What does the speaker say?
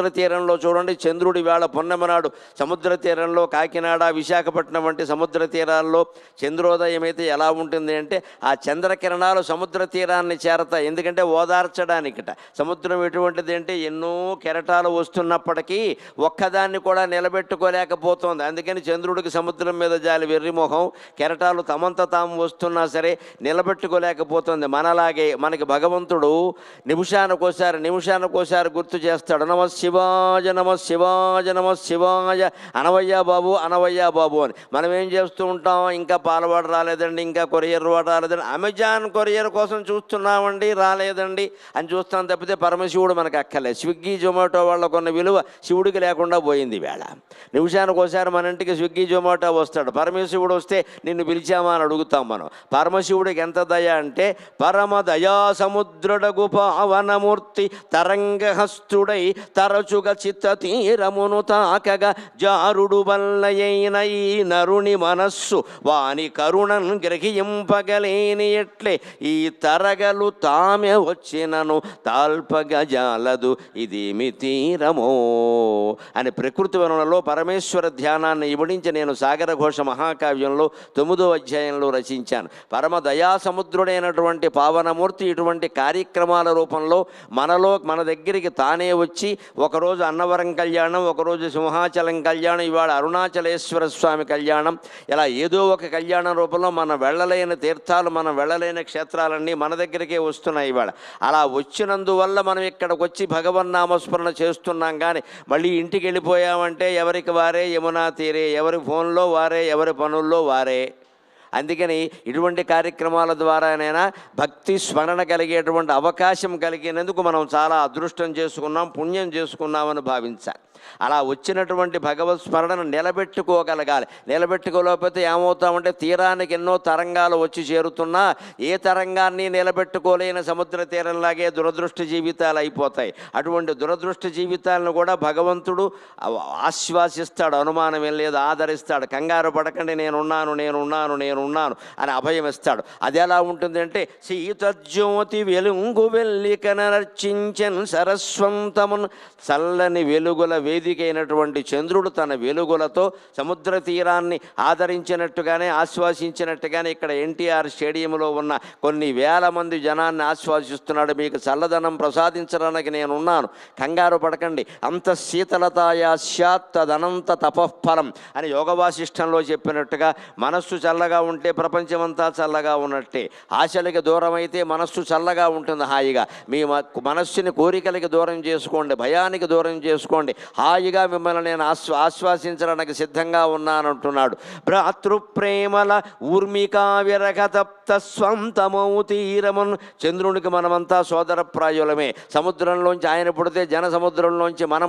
సముద్ర తీరంలో చూడండి చంద్రుడి వేళ పొన్నమనాడు సముద్ర తీరంలో కాకినాడ విశాఖపట్నం వంటి సముద్ర తీరాల్లో చంద్రోదయం అయితే ఎలా ఉంటుంది అంటే ఆ చంద్రకిరణాలు సముద్ర తీరాన్ని చేరతాయి. ఎందుకంటే ఓదార్చడానికిట. సముద్రం ఎటువంటిది అంటే ఎన్నో కెరటాలు వస్తున్నప్పటికీ ఒక్కదాన్ని కూడా నిలబెట్టుకోలేకపోతుంది. అందుకని చంద్రుడికి సముద్రం మీద జాలి వెర్రిమొహం కెరటాలు తమంత తాము వస్తున్నా సరే నిలబెట్టుకోలేకపోతుంది. మనలాగే మనకి భగవంతుడు నిమిషానికోసారి నిమిషానికోసారి గుర్తు చేస్తాడు నమ శివాజ నమ శివాజ నమ శివాజ అనవయ్యా బాబు అనవయ్యా బాబు అని. మనం ఏం చేస్తూ ఉంటాం? ఇంకా పాలవాడు రాలేదండి ఇంకా కొరియర్ వాడు రాలేదండి. అమెజాన్ కొరియర్ కోసం చూస్తున్నామండి రాలేదండి అని చూస్తాం తప్పితే పరమశివుడు మనకు అక్కర్లేదు. స్విగ్గీ జొమాటో వాళ్ళ విలువ శివుడికి లేకుండా పోయింది వేళ. నిమిషానికి ఒకసారి మన ఇంటికి స్విగ్గీ జొమాటో వస్తాడు. పరమశివుడు వస్తే నిన్ను పిలిచామా అని అడుగుతాం మనం. పరమశివుడికి ఎంత దయ అంటే పరమ దయా సముద్రుడగు పావనమూర్తి తరంగహస్తుడై తర తరచుగా చిత్త తీరమును తాకగా జారుడు వల్లయైన ఈ నరుని మనస్సు వాని కరుణను గ్రహింపగలేని ఎట్లే ఈ తరగలు తామె వచ్చినను తాల్పగా జాలదు ఇదేమి తీరమో అని ప్రకృతి వనరులలో పరమేశ్వర ధ్యానాన్ని ఇవడించి నేను సాగర ఘోష మహాకావ్యంలో తొమ్మిదో అధ్యాయంలో రచించాను. పరమ దయా సముద్రుడైనటువంటి పావనమూర్తి ఇటువంటి కార్యక్రమాల రూపంలో మనలో మన దగ్గరికి తానే వచ్చి ఒకరోజు అన్నవరం కళ్యాణం ఒకరోజు సింహాచలం కళ్యాణం ఇవాళ అరుణాచలేశ్వర స్వామి కళ్యాణం. ఇలా ఏదో ఒక కళ్యాణం రూపంలో మన వెళ్ళలేని తీర్థాలు మనం వెళ్ళలేని క్షేత్రాలన్నీ మన దగ్గరికే వస్తున్నాయి ఇవాళ. అలా వచ్చినందువల్ల మనం ఇక్కడికి వచ్చి భగవన్నామస్మరణ చేస్తున్నాం కానీ మళ్ళీ ఇంటికి వెళ్ళిపోయామంటే ఎవరికి వారే? యమునా తీరే. ఎవరి ఫోన్లో వారే? ఎవరి పనుల్లో వారే? అందుకని ఇటువంటి కార్యక్రమాల ద్వారానైనా భక్తి స్మరణ కలిగేటువంటి అవకాశం కలిగినందుకు మనం చాలా అదృష్టం చేసుకున్నాం పుణ్యం చేసుకున్నామని భావించాలి. అలా వచ్చినటువంటి భగవత్ స్మరణను నిలబెట్టుకోగలగాలి. నిలబెట్టుకోలేకపోతే ఏమవుతామంటే తీరానికి ఎన్నో తరంగాలు వచ్చి చేరుతున్నా ఏ తరంగాన్ని నిలబెట్టుకోలేని సముద్ర తీరంలాగే దురదృష్ట జీవితాలు అయిపోతాయి. అటువంటి దురదృష్ట జీవితాలను కూడా భగవంతుడు ఆశ్వాసిస్తాడు అనుమానం ఏం లేదు ఆదరిస్తాడు. కంగారు పడకండి నేనున్నాను నేనున్నాను నేనున్నాను అని అభయం ఇస్తాడు. అది ఎలా ఉంటుందంటే సీతజ్యోతి వెలుంగు వెళ్ళి కనర్చించన్ సరస్వంతమున్ చల్లని వెలుగుల వేదిక అయినటువంటి చంద్రుడు తన వెలుగులతో సముద్ర తీరాన్ని ఆదరించినట్టుగానే ఆశ్వాసించినట్టుగానే ఇక్కడ ఎన్టీఆర్ స్టేడియంలో ఉన్న కొన్ని వేల మంది జనాన్ని ఆశ్వాసిస్తున్నాడు. మీకు చల్లదనం ప్రసాదించడానికి నేనున్నాను. కంగారు పడకండి. అంత శీతలతాయా స్యాత్ తదనంత తపఃఫలం అని యోగవాసిష్టంలో చెప్పినట్టుగా మనస్సు చల్లగా ఉంటే ప్రపంచమంతా చల్లగా ఉన్నట్టే. ఆశలకి దూరం అయితే మనస్సు చల్లగా ఉంటుంది హాయిగా. మీ మనస్సుని కోరికలకి దూరం చేసుకోండి. భయానికి దూరం చేసుకోండి. హాయిగా మిమ్మల్ని నేను ఆశ్వ ఆశ్వాసించడానికి సిద్ధంగా ఉన్నానంటున్నాడు భ్రాతృప్రేమల ఊర్మికా విరగతప్త స్వంతమౌ తీరమున్ చంద్రునికి మనమంతా సోదరప్రాయులమే. సముద్రంలోంచి ఆయన పుడితే జన సముద్రంలోంచి మనం